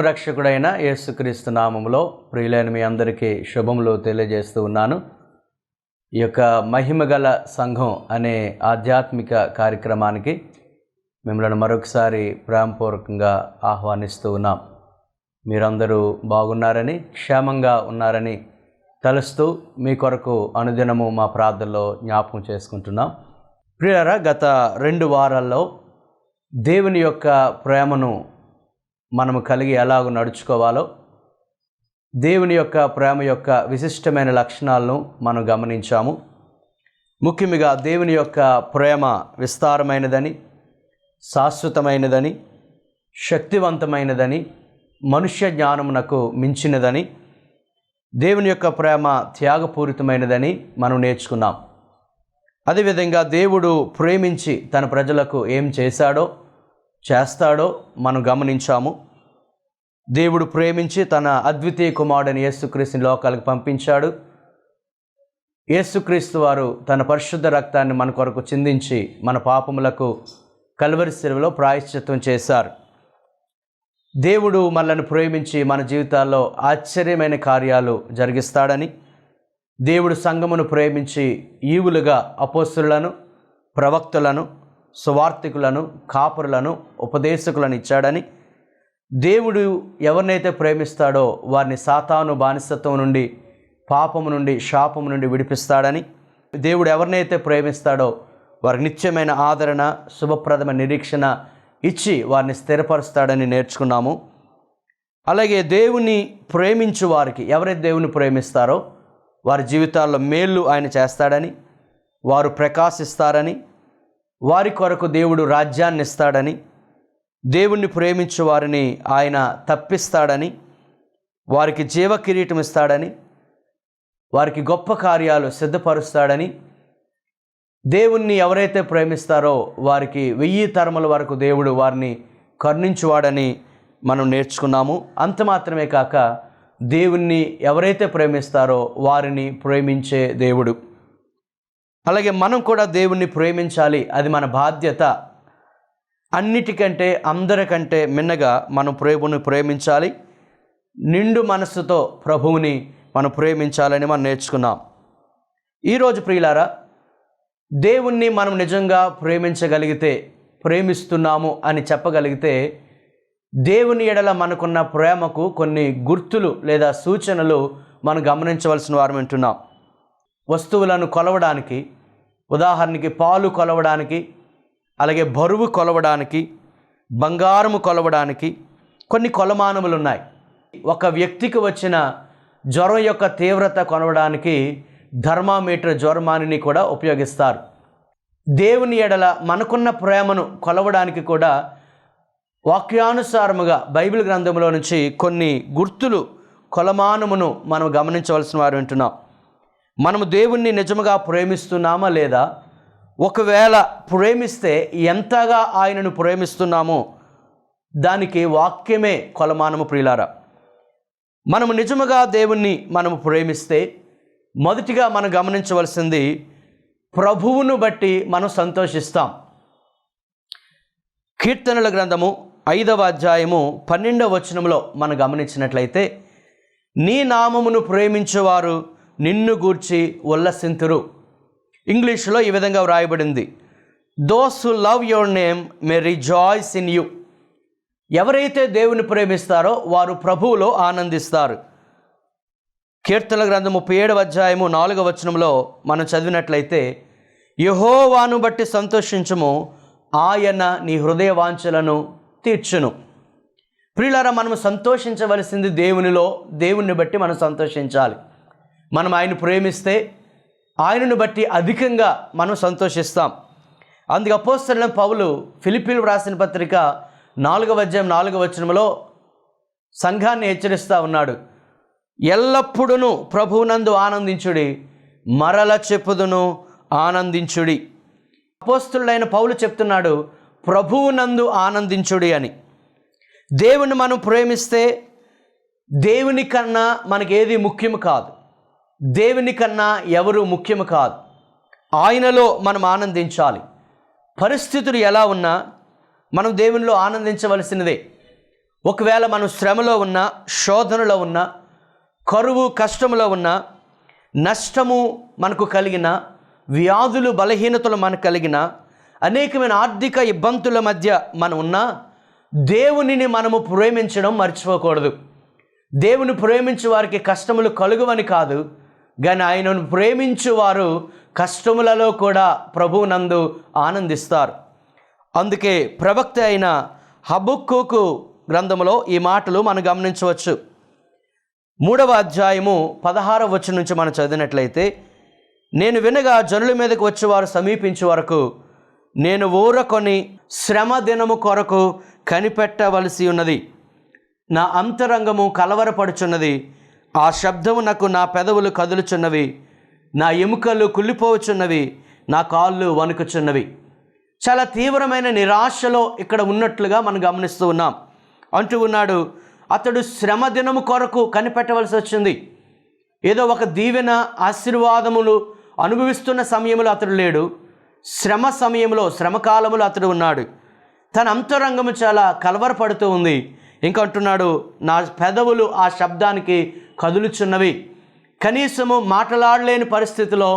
రక్షకుడైన యేసుక్రీస్తు నామంలో ప్రియులైన మీ అందరికీ శుభములు తెలియజేస్తూ ఉన్నాను. ఈ యొక్క మహిమగల సంఘం అనే ఆధ్యాత్మిక కార్యక్రమానికి మిమ్మల్ని మరొకసారి ప్రేమపూర్వకంగా ఆహ్వానిస్తూ ఉన్నాం. మీరందరూ బాగున్నారని క్షేమంగా ఉన్నారని తలుస్తూ మీ కొరకు అనుదినము మా ప్రార్థనలో జ్ఞాపకం చేసుకుంటున్నాం. ప్రియరా గత రెండు వారాల్లో దేవుని యొక్క ప్రేమను మనము కలిగి ఎలాగ నడుచుకోవాలో దేవుని యొక్క ప్రేమ యొక్క విశిష్టమైన లక్షణాలను మనం గమనించాము. ముఖ్యంగా దేవుని యొక్క ప్రేమ విస్తారమైనదని శాశ్వతమైనదని శక్తివంతమైనదని మనుష్య జ్ఞానమునకు మించినదని దేవుని యొక్క ప్రేమ త్యాగపూరితమైనదని మనం నేర్చుకున్నాం. అదేవిధంగా దేవుడు ప్రేమించి తన ప్రజలకు ఏం చేశాడో చేస్తాడో మనం గమనించాము. దేవుడు ప్రేమించి తన అద్వితీయ కుమారుడని యేసుక్రీస్తుని లోకాలకు పంపించాడు. యేసుక్రీస్తు వారు తన పరిశుద్ధ రక్తాన్ని మన కొరకు చిందించి మన పాపములకు కల్వరి సెలవులో ప్రాయశ్చిత్వం చేశారు. దేవుడు మనల్ని ప్రేమించి మన జీవితాల్లో ఆశ్చర్యమైన కార్యాలు జరిగిస్తాడని దేవుడు సంఘమును ప్రేమించి ఈవులుగా అపోస్తులను ప్రవక్తలను సువార్థికులను కాపురులను ఉపదేశకులను ఇచ్చాడని. దేవుడు ఎవరినైతే ప్రేమిస్తాడో వారిని సాతాను బానిసత్వం నుండి పాపము నుండి శాపము నుండి విడిపిస్తాడని. దేవుడు ఎవరినైతే ప్రేమిస్తాడో వారికి నిత్యమైన ఆదరణ శుభప్రదమైన నిరీక్షణ ఇచ్చి వారిని స్థిరపరుస్తాడని నేర్చుకున్నాము. అలాగే దేవుని ప్రేమించు వారికి ఎవరైతే దేవుని ప్రేమిస్తారో వారి జీవితాల్లో మేళ్ళు ఆయన చేస్తాడని వారు ప్రకాశిస్తారని వారి కొరకు దేవుడు రాజ్యాన్ని ఇస్తాడని దేవుణ్ణి ప్రేమించు వారిని ఆయన తప్పిస్తాడని వారికి జీవ కిరీటం ఇస్తాడని వారికి గొప్ప కార్యాలు సిద్ధపరుస్తాడని దేవుణ్ణి ఎవరైతే ప్రేమిస్తారో వారికి వెయ్యి తరముల వరకు దేవుడు వారిని కరుణించువాడని మనం నేర్చుకున్నాము. అంత మాత్రమే కాక దేవుణ్ణి ఎవరైతే ప్రేమిస్తారో వారిని ప్రేమించే దేవుడు. అలాగే మనం కూడా దేవుణ్ణి ప్రేమించాలి. అది మన బాధ్యత. అన్నిటికంటే అందరికంటే మిన్నగా మనం ప్రభువుని ప్రేమించాలి. నిండు మనస్సుతో ప్రభువుని మనం ప్రేమించాలని మనం నేర్చుకున్నాం. ఈరోజు ప్రియులారా దేవుణ్ణి మనం నిజంగా ప్రేమించగలిగితే ప్రేమిస్తున్నాము అని చెప్పగలిగితే దేవుని ఎడల మనకున్న ప్రేమకు కొన్ని గుర్తులు లేదా సూచనలు మనం గమనించవలసిన వారు వింటున్నాం వస్తువులను కొలవడానికి ఉదాహరణకి పాలు కొలవడానికి అలాగే బరువు కొలవడానికి బంగారము కొలవడానికి కొన్ని కొలమానములు ఉన్నాయి ఒక వ్యక్తికి వచ్చిన జ్వరం యొక్క తీవ్రత కొలవడానికి ధర్మామీటర్ జ్వరమానిని కూడా ఉపయోగిస్తారు. దేవుని ఎడల మనకున్న ప్రేమను కొలవడానికి కూడా వాక్యానుసారముగా బైబిల్ గ్రంథంలో నుంచి కొన్ని గుర్తులు కొలమానమును మనం గమనించవలసిన వారు వింటున్నాం మనము దేవుణ్ణి నిజముగా ప్రేమిస్తున్నామా లేదా? ఒకవేళ ప్రేమిస్తే ఎంతగా ఆయనను ప్రేమిస్తున్నామో దానికి వాక్యమే కొలమానము ప్రియులారా. మనము నిజముగా దేవుణ్ణి మనము ప్రేమిస్తే మొదటిగా మనం గమనించవలసింది ప్రభువును బట్టి మనం సంతోషిస్తాం. కీర్తనల గ్రంథము ఐదవ అధ్యాయము పన్నెండవ వచనంలో మనం గమనించినట్లయితే నీ నామమును ప్రేమించేవారు నిన్ను గూర్చి ఉల్లసింతురు. ఇంగ్లీష్లో ఈ విధంగా వ్రాయబడింది. Those who love your name may rejoice in you ఎవరైతే దేవుని ప్రేమిస్తారో వారు ప్రభువులో ఆనందిస్తారు. కీర్తన గ్రంథం ముప్పై ఏడవ అధ్యాయము నాలుగవ వచనంలో మనం చదివినట్లయితే యహోవాను బట్టి సంతోషించము ఆయన నీ హృదయ వాంఛలను తీర్చును. ప్రియులారా మనం సంతోషించవలసింది దేవునిలో దేవుణ్ణి బట్టి మనం సంతోషించాలి. మనం ఆయన ప్రేమిస్తే ఆయనను బట్టి అధికంగా మనం సంతోషిస్తాం. అందుకే అపోస్తల పౌలు ఫిలిపిన్ రాసిన పత్రిక నాలుగవ అధ్యాయం నాలుగవ వచనంలో సంఘాన్ని హెచ్చరిస్తూ ఉన్నాడు. ఎల్లప్పుడూ ప్రభువునందు ఆనందించుడి మరల చెప్పుదును ఆనందించుడి. అపోస్తులైన పౌలు చెప్తున్నాడు ప్రభువునందు ఆనందించుడి అని. దేవుని మనం ప్రేమిస్తే దేవుని కన్నా మనకేది ముఖ్యం కాదు. దేవుని కన్నా ఎవరు ముఖ్యం కాదు. ఆయనలో మనం ఆనందించాలి. పరిస్థితులు ఎలా ఉన్నా మనం దేవునిలో ఆనందించవలసినదే. ఒకవేళ మనం శ్రమలో ఉన్నా శోధనలో ఉన్నా కరువు కష్టములో ఉన్నా నష్టము మనకు కలిగిన వ్యాధులు బలహీనతలు మనకు కలిగిన అనేకమైన ఆర్థిక ఇబ్బందుల మధ్య మనం ఉన్నా దేవునిని మనము ప్రేమించడం మర్చిపోకూడదు. దేవుని ప్రేమించే వారికి కష్టములు కలుగువని కాదు కానీ ఆయనను ప్రేమించు వారు కష్టములలో కూడా ప్రభువునందు ఆనందిస్తారు. అందుకే ప్రవక్త అయిన హబుక్కుకు గ్రంథములో ఈ మాటలు మనం గమనించవచ్చు. మూడవ అధ్యాయము పదహారవ వచ్చి నుంచి మనం చదివినట్లయితే నేను వినగా జనుల మీదకు వచ్చేవారు సమీపించే వరకు నేను ఊరకొని శ్రమ దినము కొరకు కనిపెట్టవలసి ఉన్నది. నా అంతరంగము కలవరపడుచున్నది. ఆ శబ్దము నాకు నా పెదవులు కదులుచున్నవి నా ఎముకలు కుళ్ళిపోవచున్నవి నా కాళ్ళు వణుకుచున్నవి. చాలా తీవ్రమైన నిరాశలో ఇక్కడ ఉన్నట్లుగా మనం గమనిస్తూ ఉన్నాం. అంటూ ఉన్నాడు అతడు శ్రమ దినము కొరకు కనిపెట్టవలసి వచ్చింది. ఏదో ఒక దీవెన ఆశీర్వాదములు అనుభవిస్తున్న సమయంలో అతడు లేడు. శ్రమ సమయంలో శ్రమకాలములో అతడు ఉన్నాడు. తన అంతరంగము చాలా కలవరపడుతూ ఉంది. ఇంకా అంటున్నాడు నా పెదవులు ఆ శబ్దానికి కదులుచున్నవి. కనీసము మాట్లాడలేని పరిస్థితిలో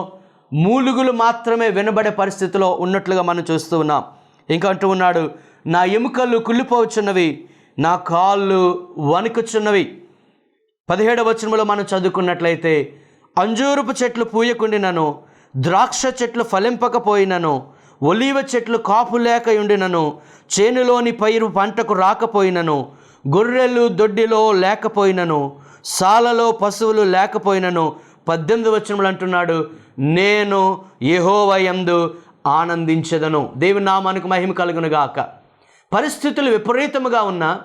మూలుగులు మాత్రమే వినబడే పరిస్థితిలో ఉన్నట్లుగా మనం చూస్తూ ఉన్నాం. ఇంకా అంటూ ఉన్నాడు నా ఎముకలు కుళ్ళిపోవచ్చున్నవి నా కాళ్ళు వణుకుచున్నవి. పదిహేడవ వచనంలో మనం చదువుకున్నట్లయితే అంజూరపు చెట్లు పూయకుండినను ద్రాక్ష చెట్లు ఫలింపకపోయినను ఒలీవ చెట్లు కాపు లేక ఉండినను చేనులోని పైరు పంటకు రాకపోయినను గొర్రెలు దొడ్డిలో లేకపోయినను సాలలో పశువులు లేకపోయినను పద్దెనిమిది వచనములు అంటున్నాడు నేను యహోవయందు ఆనందించదను. దేవుని నామానికి మహిమ కలుగునుగాక పరిస్థితులు విపరీతముగా ఉన్నా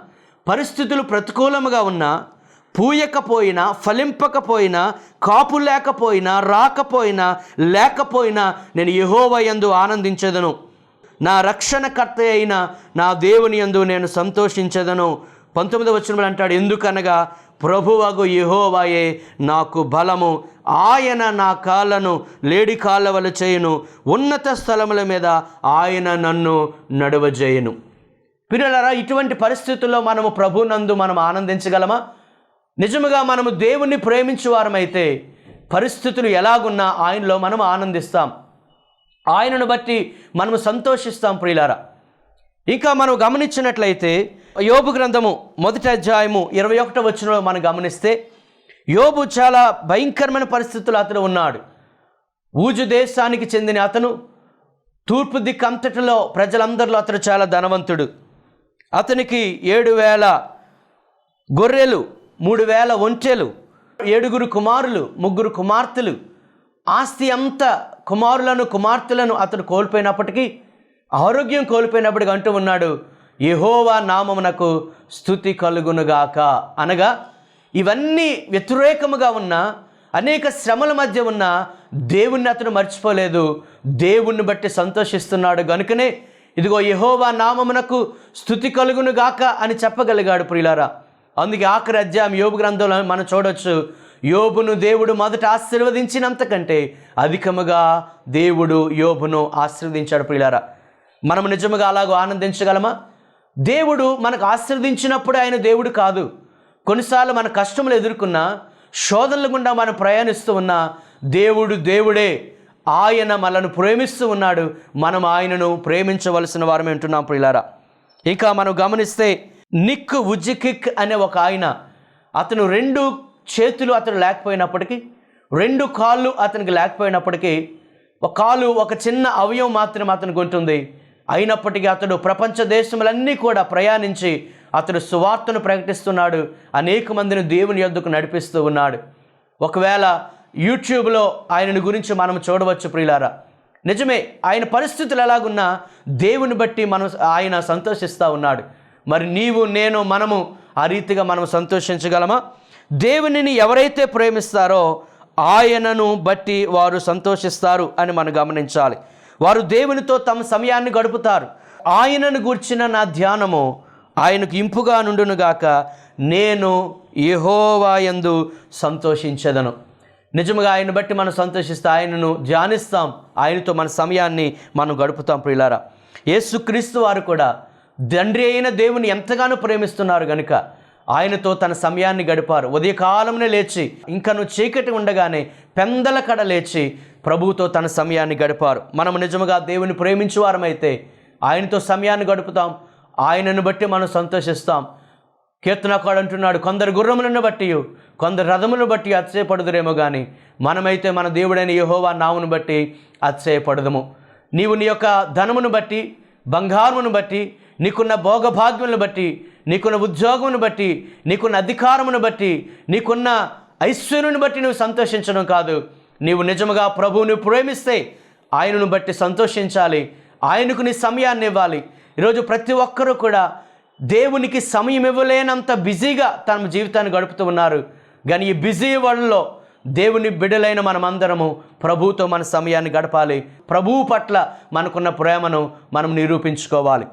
పరిస్థితులు ప్రతికూలముగా ఉన్నా పూయకపోయినా ఫలింపకపోయినా కాపు లేకపోయినా రాకపోయినా లేకపోయినా నేను యహోవయందు ఆనందించదను. నా రక్షణకర్త అయిన నా దేవుని యందు నేను సంతోషించదను. పంతొమ్మిది వచ్చిన అంటాడు ఎందుకనగా ప్రభువగు యహోవాయే నాకు బలము ఆయన నా కాళ్ళను లేడి కాళ్ళవలు చేయును ఉన్నత స్థలముల మీద ఆయన నన్ను నడువజేయును. పిల్లలరా ఇటువంటి పరిస్థితుల్లో మనము ప్రభునందు మనం ఆనందించగలమా? నిజముగా మనము దేవుణ్ణి ప్రేమించే వారమైతే పరిస్థితులు ఎలాగున్నా ఆయనలో మనం ఆనందిస్తాం. ఆయనను బట్టి మనము సంతోషిస్తాం ప్రియులారా. ఇంకా మనం గమనించినట్లయితే యోబు గ్రంథము మొదటి అధ్యాయము ఇరవై ఒకటో వచ్చినలో మనం గమనిస్తే యోబు చాలా భయంకరమైన పరిస్థితులు అతను ఉన్నాడు. ఊజు దేశానికి చెందిన అతను తూర్పు దిక్కంతటిలో ప్రజలందరిలో అతడు చాలా ధనవంతుడు. అతనికి ఏడు వేల గొర్రెలు మూడు వేల ఒంటెలు ఏడుగురు కుమారులు ముగ్గురు కుమార్తెలు ఆస్తి అంతా కుమారులను కుమార్తెలను అతడు కోల్పోయినప్పటికీ ఆరోగ్యం కోల్పోయినప్పటికీ అంటూ ఉన్నాడు యహోవా నామమునకు స్థుతి కలుగునుగాక. అనగా ఇవన్నీ వ్యతిరేకముగా ఉన్న అనేక శ్రమల మధ్య ఉన్న దేవుణ్ణి అతను మర్చిపోలేదు. దేవుణ్ణి బట్టి సంతోషిస్తున్నాడు. గనుకనే ఇదిగో యహోవా నామమునకు స్థుతి కలుగునుగాక అని చెప్పగలిగాడు ప్రియులారా. అందుకే ఆఖరి అధ్యాయం యోబు గ్రంథంలో మనం చూడొచ్చు యోబును దేవుడు మొదట ఆశీర్వదించినంతకంటే అధికముగా దేవుడు యోబును ఆశీర్వదించాడు ప్రియులారా. మనం నిజముగా అలాగో ఆనందించగలమా? దేవుడు మనకు ఆశీర్వదించినప్పుడు ఆయన దేవుడు కాదు. కొన్నిసార్లు మన కష్టములు ఎదుర్కొన్నా శోధనల గుండా మనం ప్రయాణిస్తూ ఉన్నా దేవుడు దేవుడే. ఆయన మనను ప్రేమిస్తూ ఉన్నాడు. మనం ఆయనను ప్రేమించవలసిన వారమే ఉంటున్నాం ప్రియులారా. ఇక మనం గమనిస్తే నిక్ ఉజ్జికిక్ అనే ఒక ఆయన అతను రెండు చేతులు అతను లేకపోయినప్పటికీ రెండు కాళ్ళు అతనికి లేకపోయినప్పటికీ ఒక కాలు ఒక చిన్న అవయవం మాత్రం అతనికి ఉంటుంది. అయినప్పటికీ అతడు ప్రపంచ దేశములన్నీ కూడా ప్రయాణించి అతడు సువార్తను ప్రకటిస్తున్నాడు. అనేక మందిని దేవుని యొద్దకు నడిపిస్తూ ఉన్నాడు. ఒకవేళ యూట్యూబ్లో ఆయనను గురించి మనం చూడవచ్చు ప్రియులారా. నిజమే ఆయన పరిస్థితులు ఎలాగున్నా దేవుని బట్టి మనం ఆయన సంతోషిస్తూ ఉన్నాడు. మరి నీవు నేను మనము ఆ రీతిగా మనం సంతోషించగలమా? దేవునిని ఎవరైతే ప్రేమిస్తారో ఆయనను బట్టి వారు సంతోషిస్తారు అని మనం గమనించాలి. వారు దేవునితో తమ సమయాన్ని గడుపుతారు. ఆయనను గూర్చిన నా ధ్యానము ఆయనకు ఇంపుగా నుండునుగాక నేను యహోవాయందు సంతోషించదను. నిజముగా ఆయన బట్టి మనం సంతోషిస్తే ఆయనను ధ్యానిస్తాం. ఆయనతో మన సమయాన్ని మనం గడుపుతాం ప్రియులారా. యేసుక్రీస్తు వారు కూడా తండ్రి అయిన దేవుని ఎంతగానో ప్రేమిస్తున్నారు గనుక ఆయనతో తన సమయాన్ని గడిపారు. ఉదయకాలంనే లేచి ఇంకను చీకటి ఉండగానే పెందల కడ లేచి ప్రభువుతో తన సమయాన్ని గడిపారు. మనం నిజముగా దేవుని ప్రేమించువారమైతే ఆయనతో సమయాన్ని గడుపుతాం. ఆయనను బట్టి మనం సంతోషిస్తాం. కీర్తనకాడు అంటున్నాడు కొందరు గుర్రములను బట్టి కొందరు రథములను బట్టి అతిశయపడుదురేమో కానీ మనమైతే మన దేవుడైన యహోవా నావును బట్టి అతిశయపడదము. నీవు నీ యొక్క ధనమును బట్టి బంగారమును బట్టి నీకున్న భోగభాగ్యములను బట్టి నీకున్న ఉద్యోగమును బట్టి నీకున్న అధికారమును బట్టి నీకున్న ఐశ్వర్యుని బట్టి నువ్వు సంతోషించడం కాదు. నీవు నిజముగా ప్రభువుని ప్రేమిస్తే ఆయనను బట్టి సంతోషించాలి. ఆయనకు నీ సమయాన్ని ఇవ్వాలి. ఈరోజు ప్రతి ఒక్కరూ కూడా దేవునికి సమయం ఇవ్వలేనంత బిజీగా తమ జీవితాన్ని గడుపుతూ ఉన్నారు. కానీ ఈ బిజీ వాళ్ళలో దేవుని బిడలైన మనమందరము ప్రభువుతో మన సమయాన్ని గడపాలి. ప్రభువు పట్ల మనకున్న ప్రేమను మనం నిరూపించుకోవాలి.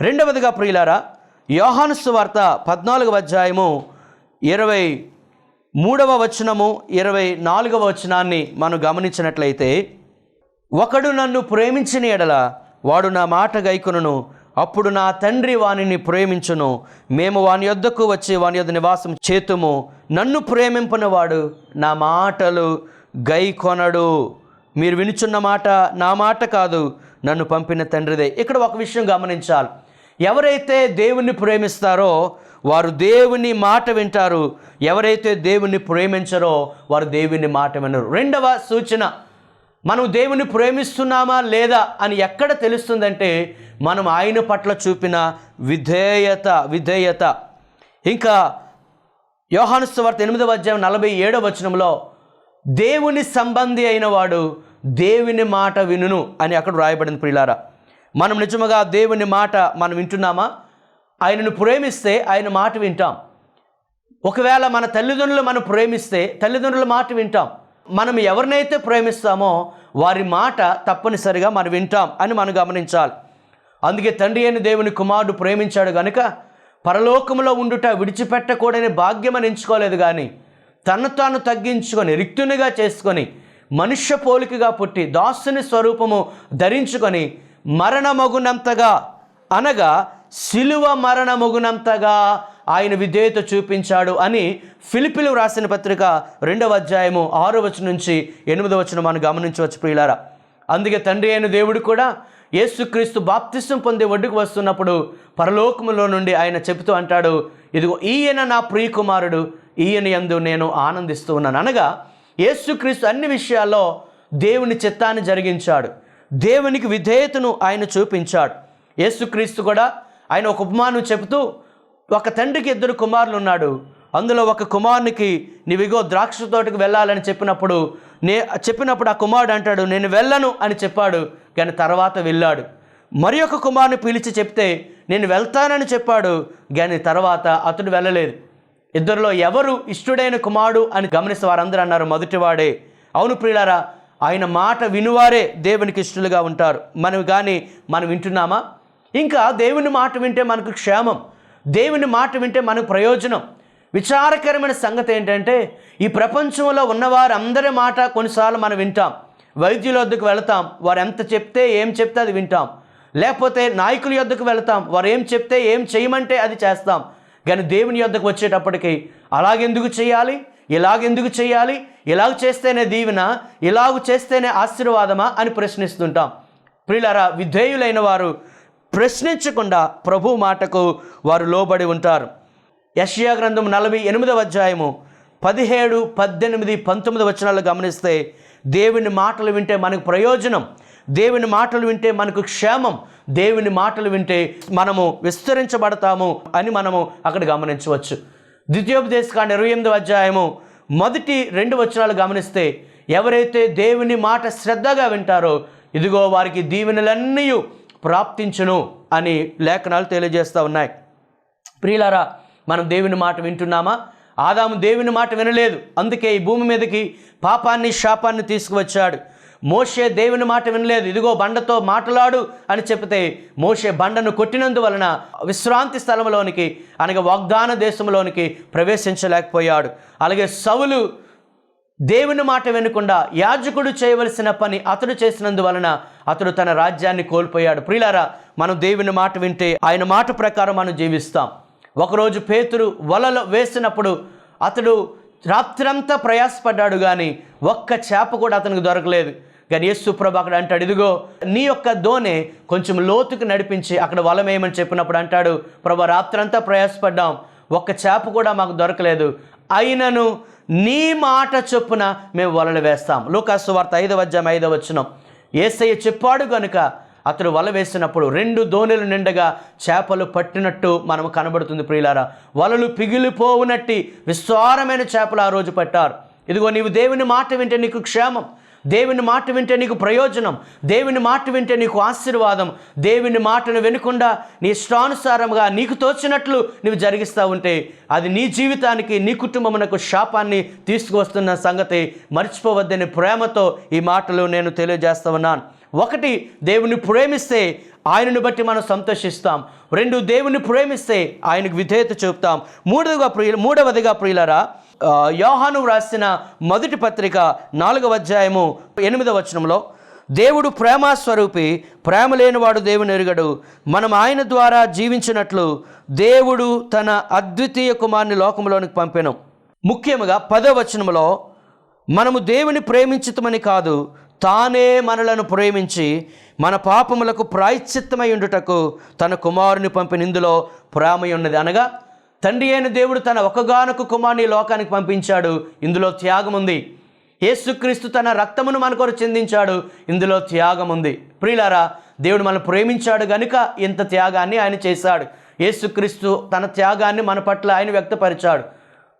రెండవదిగా ప్రియులారా యోహాను సువార్త పద్నాలుగవ అధ్యాయము ఇరవై మూడవ వచనము ఇరవై నాలుగవ వచనాన్ని మనం గమనించినట్లయితే ఒకడు నన్ను ప్రేమించిన ఎడల వాడు నా మాట గైకొనును. అప్పుడు నా తండ్రి వానిని ప్రేమించును. మేము వాని యొద్దకు వచ్చి వాని యొద్ద నివాసం చేతుము. నన్ను ప్రేమింపని వాడు నా మాటలు గైకొనడు. మీరు వినుచున్న మాట నా మాట కాదు నన్ను పంపిన తండ్రిదే. ఇక్కడ ఒక విషయం గమనించాలి. ఎవరైతే దేవుణ్ణి ప్రేమిస్తారో వారు దేవుని మాట వింటారు. ఎవరైతే దేవుణ్ణి ప్రేమించరో వారు దేవుని మాట వినరు. రెండవ సూచన మనం దేవుని ప్రేమిస్తున్నామా లేదా అని ఎక్కడ తెలుస్తుందంటే మనం ఆయన పట్ల చూపిన విధేయత విధేయత. ఇంకా యోహానుస్వార్త ఎనిమిదవ అధ్యాయం నలభై ఏడవ వచనంలో దేవుని సంబంధి అయిన వాడు దేవుని మాట వినును అని అక్కడ రాయబడింది ప్రియులారా. మనం నిజముగా దేవుని మాట మనం వింటున్నామా? ఆయనను ప్రేమిస్తే ఆయన మాట వింటాం. ఒకవేళ మన తల్లిదండ్రులు మనం ప్రేమిస్తే తల్లిదండ్రుల మాట వింటాం. మనం ఎవరినైతే ప్రేమిస్తామో వారి మాట తప్పనిసరిగా మనం వింటాం అని మనం గమనించాలి. అందుకే తండ్రి అయిన దేవుని కుమారుడు ప్రేమించాడు గనుక పరలోకంలో ఉండుట విడిచిపెట్టకూడని భాగ్యమని ఎంచుకోలేదు కానీ తను తాను తగ్గించుకొని రిక్తునిగా చేసుకొని మనుష్య పోలికగా పుట్టి దాసుని స్వరూపము ధరించుకొని మరణమగునంతగా అనగా శిలువ మరణమగునంతగా ఆయన విధేయత చూపించాడు అని ఫిలిపిలు రాసిన పత్రిక రెండవ అధ్యాయము ఆరో వచనం నుంచి ఎనిమిదవ వచనం మనం గమనించవచ్చు ప్రియులారా. అందుకే తండ్రి అయిన దేవుడు కూడా యేసుక్రీస్తు బాప్తిష్టం పొందే ఒడ్డుకు వస్తున్నప్పుడు పరలోకములో నుండి ఆయన చెబుతూ అంటాడు ఇదిగో ఈయన నా ప్రియకుమారుడు ఈయన యందు నేను ఆనందిస్తూ ఉన్నాను. అనగా యేసుక్రీస్తు అన్ని విషయాల్లో దేవుని చిత్తాన్ని జరిగించాడు. దేవునికి విధేయతను ఆయన చూపించాడు. యేసుక్రీస్తు కూడా ఆయన ఒక ఉపమానం చెబుతూ ఒక తండ్రికి ఇద్దరు కుమారులు ఉన్నాడు. అందులో ఒక కుమారునికి నీవిగో ద్రాక్ష తోటకు వెళ్ళాలని చెప్పినప్పుడు నే చెప్పినప్పుడు ఆ కుమారుడు అంటాడు నేను వెళ్ళను అని చెప్పాడు. కానీ తర్వాత వెళ్ళాడు. మరి ఒక కుమారుని పిలిచి చెప్తే నేను వెళ్తానని చెప్పాడు. కానీ తర్వాత అతడు వెళ్ళలేదు. ఇద్దరిలో ఎవరు ఇష్టుడైన కుమారుడు అని గమనిస్తే వారందరూ అన్నారు మొదటివాడే. అవును ప్రియులారా ఆయన మాట వినువారే దేవునికి ఇష్టలుగా ఉంటారు. మనం కానీ మనం వింటున్నామా? ఇంకా దేవుని మాట వింటే మనకు క్షేమం. దేవుని మాట వింటే మనకు ప్రయోజనం. విచారకరమైన సంగతి ఏంటంటే ఈ ప్రపంచంలో ఉన్నవారందరి మాట కొన్నిసార్లు మనం వింటాం. వైద్యుల వద్దకు వెళతాం వారు ఎంత చెప్తే ఏం చెప్తే అది వింటాం. లేకపోతే నాయకుల యొద్దకు వెళతాం వారు ఏం చెప్తే ఏం చేయమంటే అది చేస్తాం. కానీ దేవుని యొద్దకు వచ్చేటప్పటికి అలాగెందుకు చేయాలి? ఇలాగెందుకు చేయాలి? ఇలాగ చేస్తేనే దీవెన ఇలాగ చేస్తేనే ఆశీర్వాదమా అని ప్రశ్నిస్తుంటాం. ప్రియులరా విధేయులైన వారు ప్రశ్నించకుండా ప్రభు మాటకు వారు లోబడి ఉంటారు. యషియా గ్రంథం నలభై ఎనిమిదవ అధ్యాయము పదిహేడు పద్దెనిమిది పంతొమ్మిది వచనాలు గమనిస్తే దేవుని మాటలు వింటే మనకు ప్రయోజనం దేవుని మాటలు వింటే మనకు క్షేమం దేవుని మాటలు వింటే మనము విస్తరించబడతాము అని మనము అక్కడ గమనించవచ్చు. ద్వితీయోపదేశకాండ ఇరవై ఎనిమిదవ అధ్యాయము మొదటి రెండు వచనాలు గమనిస్తే ఎవరైతే దేవుని మాట శ్రద్ధగా వింటారో ఇదిగో వారికి దీవెనలన్నీ ప్రాప్తించును అని లేఖనాలు తెలియజేస్తూ ఉన్నాయి. ప్రియులారా మనం దేవుని మాట వింటున్నామా? ఆదాము దేవుని మాట వినలేదు. అందుకే ఈ భూమి మీదకి పాపాన్ని శాపాన్ని తీసుకువచ్చాడు. మోషే దేవుని మాట వినలేదు. ఇదిగో బండతో మాట్లాడు అని చెప్తే మోషే బండను కొట్టినందువలన విశ్రాంతి స్థలంలోనికి అనగా వాగ్దాన దేశంలోనికి ప్రవేశించలేకపోయాడు. అలాగే సవులు దేవుని మాట వినకుండా యాజకుడు చేయవలసిన పని అతడు చేసినందువలన అతడు తన రాజ్యాన్ని కోల్పోయాడు. ప్రియులారా మనం దేవుని మాట వింటే ఆయన మాట ప్రకారం మనం జీవిస్తాం. ఒకరోజు పేతురు వలలో వేసినప్పుడు అతడు రాత్రంతా ప్రయాసపడ్డాడు కానీ ఒక్క చేప కూడా అతనికి దొరకలేదు. కానీ యేసు అక్కడ అంటాడు ఇదిగో నీ యొక్క దోణె కొంచెం లోతుకు నడిపించి అక్కడ వలమేయమని చెప్పినప్పుడు అంటాడు ప్రభు రాత్రంతా ప్రయాసపడ్డాం. ఒక్క చేప కూడా మాకు దొరకలేదు. అయినను నీ మాట చొప్పున మేము వలలు వేస్తాం. లోకాసు వార్త ఐదవ అధ్యాయం ఐదవ వచ్చినం ఏసయ్య చెప్పాడు గనుక అతడు వల వేసినప్పుడు రెండు దోణెలు నిండగా చేపలు పట్టినట్టు మనము కనబడుతుంది ప్రియులారా. వలలు పిగిలిపోవునట్టి విస్తారమైన చేపలు ఆ రోజు పట్టారు. ఇదిగో నీవు దేవుని మాట వింటే నీకు క్షేమం. దేవుని మాట వింటే నీకు ప్రయోజనం దేవుని మాట వింటే నీకు ఆశీర్వాదం దేవుని మాటను వినకుండా నీ ఇష్టానుసారంగా నీకు తోచినట్లు నువ్వు జరిగిస్తూ ఉంటే అది నీ జీవితానికి నీ కుటుంబమునకు శాపాన్ని తీసుకువస్తున్న సంగతి మర్చిపోవద్దని ప్రేమతో ఈ మాటలు నేను తెలియజేస్తా ఉన్నాను. ఒకటి దేవుని ప్రేమిస్తే ఆయనను బట్టి మనం సంతోషిస్తాం. రెండు దేవుని ప్రేమిస్తే ఆయనకు విధేయత చూపుతాం. మూడవగా ప్రియుల మూడవదిగా ప్రియులరా యోహాను వ్రాసిన మొదటి పత్రిక నాలుగవ అధ్యాయము ఎనిమిదవ వచనంలో దేవుడు ప్రేమస్వరూపి ప్రేమ లేనివాడు దేవుని ఎరుగడు. మనం ఆయన ద్వారా జీవించినట్లు దేవుడు తన అద్వితీయ కుమార్ని లోకంలోనికి పంపెను. ముఖ్యంగా పదో వచనంలో మనము దేవుని ప్రేమించుతమని కాదు తానే మనలను ప్రేమించి మన పాపములకు ప్రాయశ్చిత్తమై ఉండుటకు తన కుమారుని పంపిన ఇందులో ప్రేమ ఉన్నది అనగా తండ్రి అయిన దేవుడు తన ఒకగానొక కుమారుని లోకానికి పంపించాడు. ఇందులో త్యాగం ఉంది. యేసుక్రీస్తు తన రక్తమును మన కొరకు చెందించాడు. ఇందులో త్యాగం ఉంది. ప్రియులారా దేవుడు మనల్ని ప్రేమించాడు గనుక ఇంత త్యాగాన్ని ఆయన చేశాడు. యేసుక్రీస్తు తన త్యాగాన్ని మన పట్ల ఆయన వ్యక్తపరిచాడు.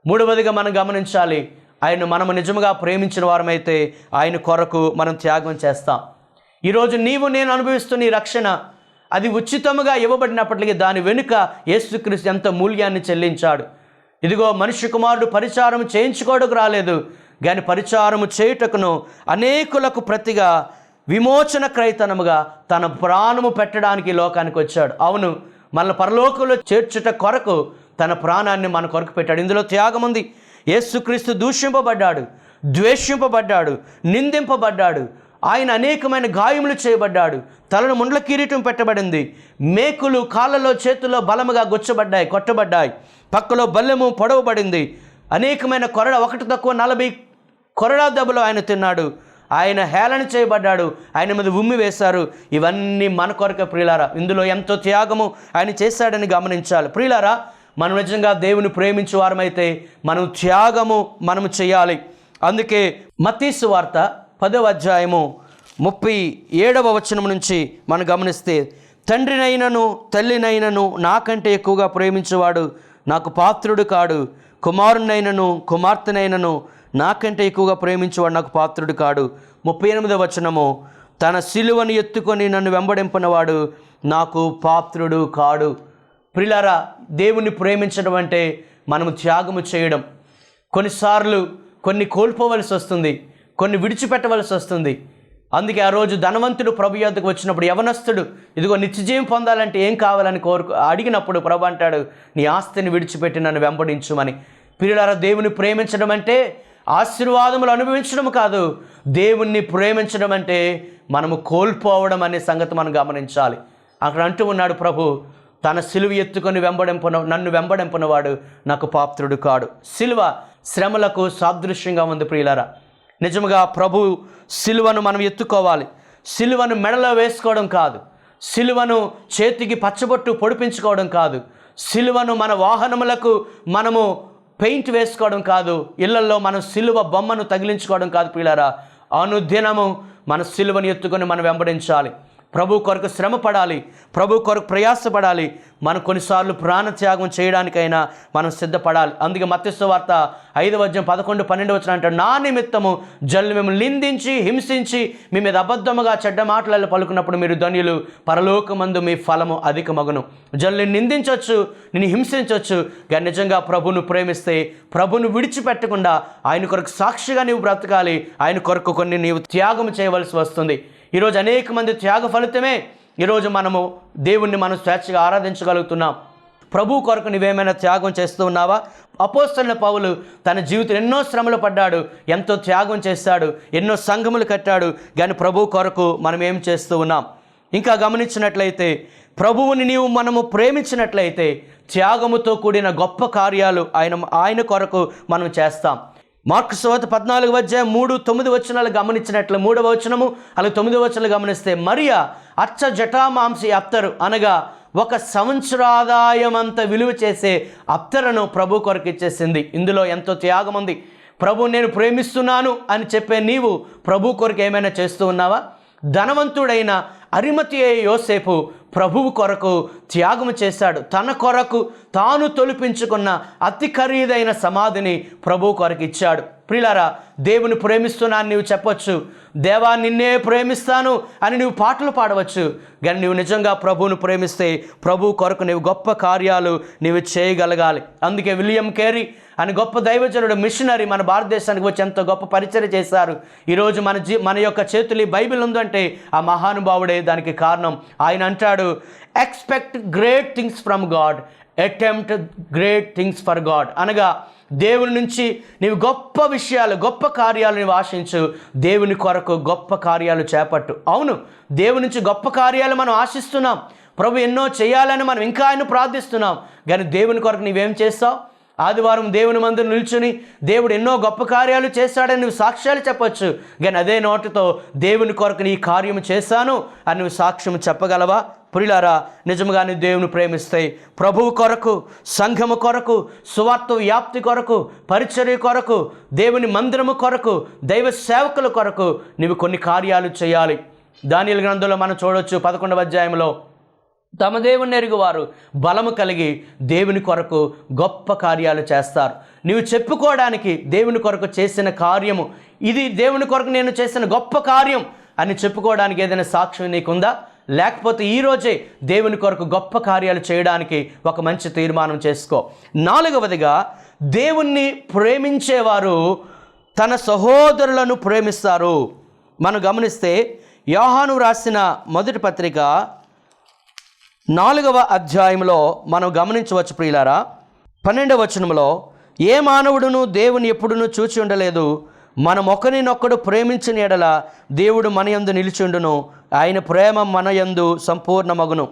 మూడవదిగా మనం గమనించాలి ఆయన మనము నిజముగా ప్రేమించిన వారమైతే ఆయన కొరకు మనం త్యాగం చేస్తాం. ఈరోజు నీవు నేను అనుభవిస్తున్న ఈ రక్షణ అది ఉచితముగా ఇవ్వబడినప్పటికీ దాని వెనుక యేసుక్రీస్తు ఎంత మూల్యాన్ని చెల్లించాడు. ఇదిగో మనిషి కుమారుడు పరిచారం చేయించుకోవడానికి రాలేదు. కానీ పరిచారము చేయుటకును అనేకులకు ప్రతిగా విమోచన క్రైతనముగా తన ప్రాణము పెట్టడానికి లోకానికి వచ్చాడు. అవును మన పరలోకంలో చేర్చుట కొరకు తన ప్రాణాన్ని మన కొరకు పెట్టాడు. ఇందులో త్యాగం ఉంది. యేసుక్రీస్తు దూషింపబడ్డాడు ద్వేషింపబడ్డాడు నిందింపబడ్డాడు ఆయన అనేకమైన గాయములు చేయబడ్డాడు. తలను ముండ్ల కిరీటం పెట్టబడింది. మేకులు కాళ్ళలో చేతుల్లో బలముగా గుచ్చబడ్డాయి కొట్టబడ్డాయి. పక్కలో బల్లెము పొడవబడింది. అనేకమైన కొరడ ఒకటి తక్కువ నలభై కొరడా దెబ్బలు ఆయన తిన్నాడు. ఆయన హేళన చేయబడ్డాడు. ఆయన మీద ఉమ్మి వేశారు. ఇవన్నీ మన కొరక ప్రియులారా ఇందులో ఎంతో త్యాగము ఆయన చేశాడని గమనించాలి. ప్రియులారా మనం నిజంగా దేవుని ప్రేమించే వారమైతే మనం త్యాగము మనము చేయాలి. అందుకే మతీసు వార్త పదవ అధ్యాయము ముప్పై ఏడవ వచనం నుంచి మనం గమనిస్తే తండ్రినైనను తల్లినైనను నాకంటే ఎక్కువగా ప్రేమించేవాడు నాకు పాత్రుడు కాడు. కుమారునైనను కుమార్తెనైనను నాకంటే ఎక్కువగా ప్రేమించేవాడు నాకు పాత్రుడు కాడు. ముప్పై ఎనిమిదవ వచనము తన సిలువను ఎత్తుకొని నన్ను వెంబడింపినవాడు నాకు పాత్రుడు కాడు. ప్రిలరా దేవుణ్ణి ప్రేమించడం అంటే మనము త్యాగము చేయడం. కొన్నిసార్లు కొన్ని కోల్పోవలసి వస్తుంది కొన్ని విడిచిపెట్టవలసి వస్తుంది. అందుకే ఆ రోజు ధనవంతుడు ప్రభు యొద్దకు వచ్చినప్పుడు యవనస్తుడు ఇదిగో నిత్యజీవం పొందాలంటే ఏం కావాలని కోరుకు అడిగినప్పుడు ప్రభు అంటాడు నీ ఆస్తిని విడిచిపెట్టి నన్ను వెంబడించుమని. పిల్లలారా దేవుని ప్రేమించడం అంటే ఆశీర్వాదములు అనుభవించడం కాదు. దేవుణ్ణి ప్రేమించడం అంటే మనము కోల్పోవడం అనే సంగతి మనం గమనించాలి. అక్కడ అంటూ ఉన్నాడు ప్రభు తన సిలువ ఎత్తుకొని వెంబడింపున నన్ను వెంబడింపునవాడు నాకు పాత్రుడు కాడు. సిలువ శ్రమలకు సాదృశ్యంగా ఉంది ప్రియులారా. నిజముగా ప్రభు సిలువను మనం ఎత్తుకోవాలి. సిలువను మెడలో వేసుకోవడం కాదు. సిలువను చేతికి పచ్చబొట్టు పొడిపించుకోవడం కాదు. సిలువను మన వాహనములకు మనము పెయింట్ వేసుకోవడం కాదు. ఇళ్ళలో మనం సిలువ బొమ్మను తగిలించుకోవడం కాదు పిల్లరా అనుదినము మన సిలువను ఎత్తుకొని మనం వెంబడించాలి. ప్రభు కొరకు శ్రమ పడాలి ప్రభు కొరకు ప్రయాసపడాలి మనం కొన్నిసార్లు ప్రాణత్యాగం చేయడానికైనా మనం సిద్ధపడాలి. అందుకే మత్స్య వార్త ఐదవ అధ్యాయం పదకొండు పన్నెండు వచ్చిన అంటే నా నిమిత్తము జల్లు మిమ్మల్ని నిందించి హింసించి మీ మీద అబద్ధముగా చెడ్డ మాటలలో పలుకున్నప్పుడు మీరు ధన్యులు. పరలోకమందు మీ ఫలము అధిక మగును జల్లు నిందించవచ్చు నేను హింసించవచ్చు కానీ నిజంగా ప్రభును ప్రేమిస్తే ప్రభును విడిచిపెట్టకుండా ఆయన కొరకు సాక్షిగా నీవు బ్రతకాలి. ఆయన కొరకు కొన్ని నీవు త్యాగం చేయవలసి వస్తుంది. ఈరోజు అనేక మంది త్యాగ ఫలితమే. ఈరోజు మనము దేవుణ్ణి మనం స్వేచ్ఛగా ఆరాధించగలుగుతున్నాం. ప్రభు కొరకు నువ్వేమైనా త్యాగం చేస్తూ ఉన్నావా? అపోస్తల పౌలు తన జీవితం ఎన్నో శ్రమలు పడ్డాడు ఎంతో త్యాగం చేస్తాడు ఎన్నో సంఘములు కట్టాడు కానీ ప్రభు కొరకు మనం ఏం చేస్తూ ఉన్నాం? ఇంకా గమనించినట్లయితే ప్రభువుని నీవు మనము ప్రేమించినట్లయితే త్యాగముతో కూడిన గొప్ప కార్యాలు ఆయన ఆయన కొరకు మనం చేస్తాం. మార్కు సోత పద్నాలుగు అధ్యాయం మూడు తొమ్మిది వచనాలు గమనించినట్లు మూడవ వచనము అలాగే తొమ్మిది వచనాలు గమనిస్తే మరియా అచ్చ జటామాంసి అప్తరు అనగా ఒక సంవత్సరాదాయం అంత విలువ చేసే అప్తరను ప్రభు కొరకు ఇచ్చేసింది. ఇందులో ఎంతో త్యాగం ఉంది. ప్రభు నేను ప్రేమిస్తున్నాను అని చెప్పే నీవు ప్రభు కొరకు ఏమైనా చేస్తూ ఉన్నావా? ధనవంతుడైన అరిమతి యోసేపు ప్రభువు కొరకు త్యాగము చేశాడు. తన కొరకు తాను తొలిపించుకున్న అతి ఖరీదైన సమాధిని ప్రభు కొరకు ఇచ్చాడు. ప్రిలారా దేవుని ప్రేమిస్తున్నాను నీవు చెప్పొచ్చు. దేవా నిన్నే ప్రేమిస్తాను అని నువ్వు పాటలు పాడవచ్చు. కానీ నువ్వు నిజంగా ప్రభువును ప్రేమిస్తే ప్రభు కొరకు నీవు గొప్ప కార్యాలు నీవు చేయగలగాలి. అందుకే విలియం కేరీ అని గొప్ప దైవజనుడు మిషనరీ మన భారతదేశానికి వచ్చి ఎంతో గొప్ప పరిచయం చేశారు. ఈరోజు మన జీ మన యొక్క చేతులు ఈ బైబిల్ ఉందంటే ఆ మహానుభావుడే దానికి కారణం. ఆయన అంటాడు expect great things from God attempt great things for God అనగా దేవుని నుంచి నీవు గొప్ప విషయాలు గొప్ప కార్యాలు నీవు ఆశించు. దేవుని కొరకు గొప్ప కార్యాలు చేపట్టు. అవును దేవుని నుంచి గొప్ప కార్యాలు మనం ఆశిస్తున్నాం. ప్రభు ఎన్నో చేయాలని మనం ఇంకా ఆయన ప్రార్థిస్తున్నాం. కానీ దేవుని కొరకు నీవేం చేస్తావు? ఆదివారం దేవుని మందు నిల్చుని దేవుడు ఎన్నో గొప్ప కార్యాలు చేశాడని నువ్వు సాక్ష్యాలు చెప్పొచ్చు. కానీ అదే నోటితో దేవుని కొరకు నీ కార్యం చేశాను అని నువ్వు సాక్ష్యం చెప్పగలవా? పురిలారా నిజముగా నీ దేవుని ప్రేమిస్తే ప్రభువు కొరకు సంఘము కొరకు సువార్త వ్యాప్తి కొరకు పరిచర్య కొరకు దేవుని మందిరము కొరకు దైవ సేవకుల కొరకు నీవు కొన్ని కార్యాలు చేయాలి. దానిల గ్రంథంలో మనం చూడొచ్చు పదకొండవ అధ్యాయంలో తమ దేవుని ఎరుగువారు బలము కలిగి దేవుని కొరకు గొప్ప కార్యాలు చేస్తారు. నీవు చెప్పుకోవడానికి దేవుని కొరకు చేసిన కార్యము ఇది దేవుని కొరకు నేను చేసిన గొప్ప కార్యం అని చెప్పుకోవడానికి ఏదైనా సాక్ష్యం నీకుందా? లేకపోతే ఈరోజే దేవుని కొరకు గొప్ప కార్యాలు చేయడానికి ఒక మంచి తీర్మానం చేసుకో. నాలుగవదిగా దేవుణ్ణి ప్రేమించేవారు తన సహోదరులను ప్రేమిస్తారు. మనం గమనిస్తే యోహాను రాసిన మొదటి పత్రిక నాలుగవ అధ్యాయంలో మనం గమనించవచ్చు ప్రియులారా. పన్నెండవ వచనంలో ఏ మానవుడును దేవుని ఎప్పుడునూ చూచి ఉండలేదు. మనం ఒకరినొక్కడు ప్రేమించిన ఎడల దేవుడు మన యందు నిలిచిండును ఆయన ప్రేమ మన యందు సంపూర్ణమగును.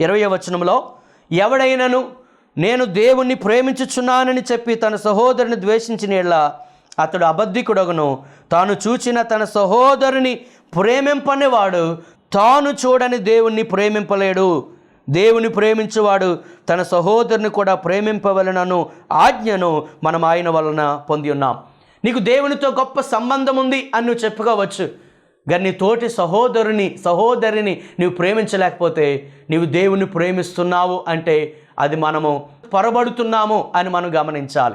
ఇరవై వచనంలో ఎవడైనను నేను దేవుణ్ణి ప్రేమించుచున్నానని చెప్పి తన సహోదరుని ద్వేషించిన ఎడల అతడు అబద్ధికుడగును. తాను చూచిన తన సహోదరుని ప్రేమింపనివాడు తాను చూడని దేవుణ్ణి ప్రేమింపలేడు. దేవుని ప్రేమించువాడు తన సహోదరుని కూడా ప్రేమింపవలనను ఆజ్ఞను మనం ఆయన వలన పొంది ఉన్నాం. నీకు దేవునితో గొప్ప సంబంధం ఉంది అని నువ్వు చెప్పుకోవచ్చు. కానీ నీ తోటి సహోదరుని సహోదరిని నీవు ప్రేమించలేకపోతే నీవు దేవుని ప్రేమిస్తున్నావు అంటే అది మనము పొరబడుతున్నాము అని మనం గమనించాలి.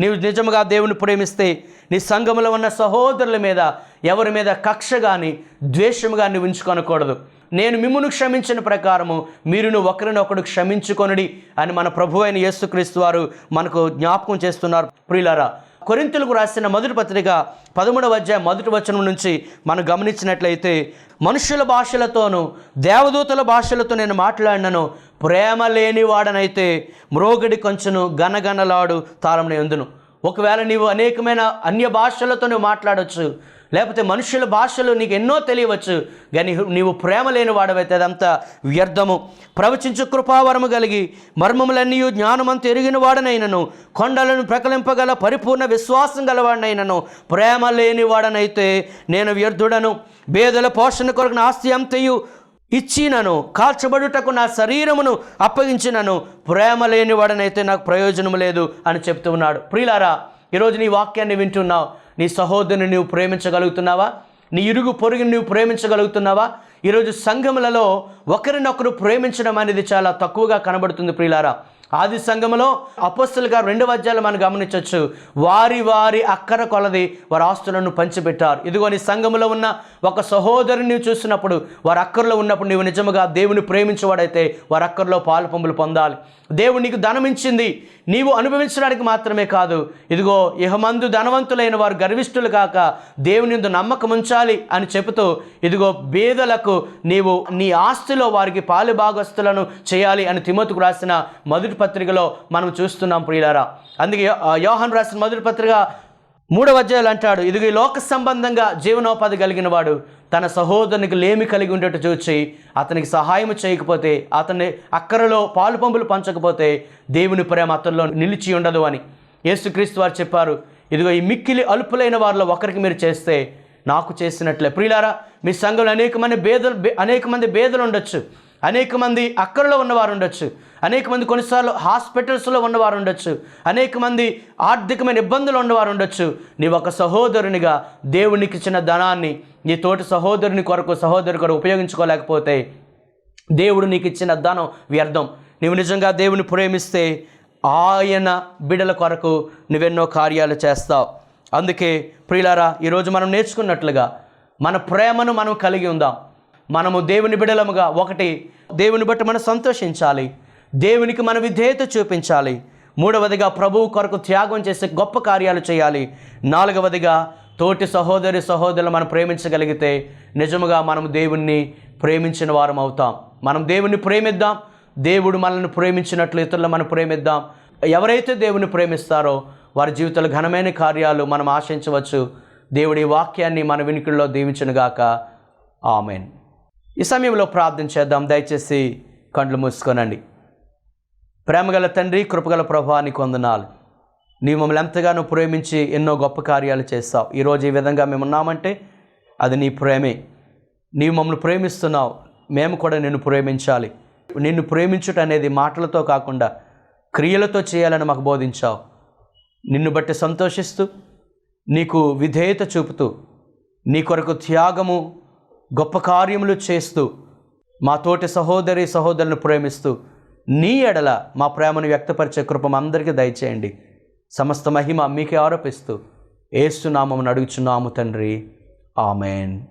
నీవు నిజముగా దేవుని ప్రేమిస్తే నీ సంఘములో ఉన్న సహోదరుల మీద ఎవరి మీద కక్ష కానీ ద్వేషము కానీ ఉంచుకొనకూడదు. నేను మిమ్మును క్షమించిన ప్రకారము మీరును ఒకరినొకడు క్షమించుకొనుడి అని మన ప్రభు అయిన యేసుక్రీస్తు వారు మనకు జ్ఞాపకం చేస్తున్నారు. ప్రియులారా కొరింతలకు రాసిన మొదటి పత్రిక పదమూడవ అధ్యాయ మొదటి వచనం నుంచి మనం గమనించినట్లయితే మనుషుల భాషలతోనూ దేవదూతల భాషలతో నేను మాట్లాడినను ప్రేమ లేనివాడనైతే మ్రోగడి కొంచెను గనగనలాడు తాళం ఎందును ఒకవేళ నీవు అనేకమైన అన్య భాషలతో నువ్వు మాట్లాడవచ్చు లేకపోతే మనుషుల భాషలు నీకు ఎన్నో తెలియవచ్చు. కానీ నీవు ప్రేమ లేని వాడవైతే అదంతా వ్యర్థము. ప్రవచించు కృపావరము కలిగి మర్మములన్నీ జ్ఞానమంత ఎరిగిన వాడనైనను. కొండలను ప్రకలింపగల పరిపూర్ణ విశ్వాసం గలవాడనైనను. ప్రేమ లేని వాడనైతే నేను వ్యర్థుడను. బేదల పోషణ కొరకు నాస్తి అంతయు ఇచ్చినను. కాల్చబడుటకు నా శరీరమును అప్పగించినను. ప్రేమ లేని వాడనైతే నాకు ప్రయోజనం లేదు అని చెప్తూ ఉన్నాడు. ప్రియులారా ఈరోజు నీ వాక్యాన్ని వింటున్నావు. నీ సహోదరుని నువ్వు ప్రేమించగలుగుతున్నావా? నీ ఇరుగు పొరుగుని నువ్వు ప్రేమించగలుగుతున్నావా? ఈరోజు సంఘములలో ఒకరినొకరు ప్రేమించడం అనేది చాలా తక్కువగా కనబడుతుంది ప్రియులారా. ఆది సంఘములో అపస్తులుగా రెండు రెండవ అధ్యాయులు మనం గమనించవచ్చు వారి వారి అక్కర కొలది వారి ఆస్తులను పంచిపెట్టారు. ఇదిగో నీ సంఘములో ఉన్న ఒక సహోదరుని చూసినప్పుడు వారి అక్కర్లో ఉన్నప్పుడు నీవు నిజముగా దేవుని ప్రేమించేవాడైతే వారి అక్కరలో పాలు పొందాలి. దేవుడు నీకు ధనం ఇచ్చింది నీవు అనుభవించడానికి మాత్రమే కాదు. ఇదిగో ఇహమందు ధనవంతులైన వారు గర్విష్ఠులు కాక దేవుని నమ్మకం ఉంచాలి అని చెబుతూ ఇదిగో బేదలకు నీవు నీ ఆస్తిలో వారికి పాలు భాగస్తులను చేయాలి అని తిమోతికు రాసిన మొదటి పత్రికలో మనం చూస్తున్నాం ప్రియులారా. అందుకే యోహన్ రాసిన మొదటి పత్రిక మూడవ అధ్యాయులు అంటాడు ఇదిగో లోక సంబంధంగా జీవనోపాధి కలిగిన వాడు తన సహోదరునికి లేమి కలిగి ఉండేట్టు చూచి అతనికి సహాయం చేయకపోతే అతన్ని అక్కరలో పాలు పంపులు పంచకపోతే దేవుని ప్రేమ అతనిలో నిలిచి ఉండదు అని యేసుక్రీస్తు వారు చెప్పారు. ఇదిగో ఈ మిక్కిలి అలుపులైన వారిలో ఒకరికి మీరు చేస్తే నాకు చేసినట్లే. ప్రియులారా మీ సంఘంలో అనేక మంది బేదలు అనేక మంది బేదలు ఉండొచ్చు. అనేక మంది అక్కరలో ఉన్నవారు ఉండొచ్చు. అనేక మంది కొన్నిసార్లు హాస్పిటల్స్లో ఉన్నవారు ఉండొచ్చు. అనేక మంది ఆర్థికమైన ఇబ్బందులు ఉన్నవారు ఉండొచ్చు. నీ ఒక సహోదరునిగా దేవునికి ఇచ్చిన ధనాన్ని నీ తోటి సహోదరుని కొరకు సహోదరు కొరకు ఉపయోగించుకోలేకపోతే దేవుడు నీకు ఇచ్చిన ధనం వ్యర్థం. నీవు నిజంగా దేవుని ప్రేమిస్తే ఆయన బిడల కొరకు నువ్వెన్నో కార్యాలు చేస్తావు. అందుకే ప్రియులారా ఈరోజు మనం నేర్చుకున్నట్లుగా మన ప్రేమను మనం కలిగి ఉందాం. మనము దేవుని బిడలముగా ఒకటి దేవుని బట్టి మనం సంతోషించాలి. దేవునికి మన విధేయత చూపించాలి. మూడవదిగా ప్రభువు కొరకు త్యాగం చేసే గొప్ప కార్యాలు చేయాలి. నాలుగవదిగా తోటి సహోదరి సహోదరులు మనం ప్రేమించగలిగితే నిజముగా మనం దేవుణ్ణి ప్రేమించిన వారం అవుతాం. మనం దేవుణ్ణి ప్రేమిద్దాం. దేవుడు మనల్ని ప్రేమించినట్లు ఇతరులు మనం ప్రేమిద్దాం. ఎవరైతే దేవుని ప్రేమిస్తారో వారి జీవితంలో ఘనమైన కార్యాలు మనం ఆశించవచ్చు. దేవుడి వాక్యాన్ని మన వినికిడిలో దీవించనుగాక. ఆమెన్. ఈ సమయంలో ప్రార్థన చేద్దాం. దయచేసి కండ్లు మూసుకోనండి. ప్రేమగల తండ్రి కృపగల ప్రభానికి వందనాలు. నీవు మమ్మల్ని ఎంతగానో ప్రేమించి ఎన్నో గొప్ప కార్యాలు చేస్తావు. ఈరోజు ఈ విధంగా మేము ఉన్నామంటే అది నీ ప్రేమే. నీవు మమ్మల్ని ప్రేమిస్తున్నావు. మేము కూడా నిన్ను ప్రేమించాలి. నిన్ను ప్రేమించుట అనేది మాటలతో కాకుండా క్రియలతో చేయాలని మాకు బోధించావు. నిన్ను బట్టి సంతోషిస్తూ నీకు విధేయత చూపుతూ నీ కొరకు త్యాగము గొప్ప కార్యములు చేస్తూ మా తోటి సహోదరి సహోదరులను ప్రేమిస్తూ నీ ఎడల మా ప్రేమను వ్యక్తపరిచే కృప అందరికీ దయచేయండి. సమస్త మహిమ మీకే ఆరోపిస్తూ ఏసునామం అడుగుచున్నాము తండ్రి. ఆమెన్.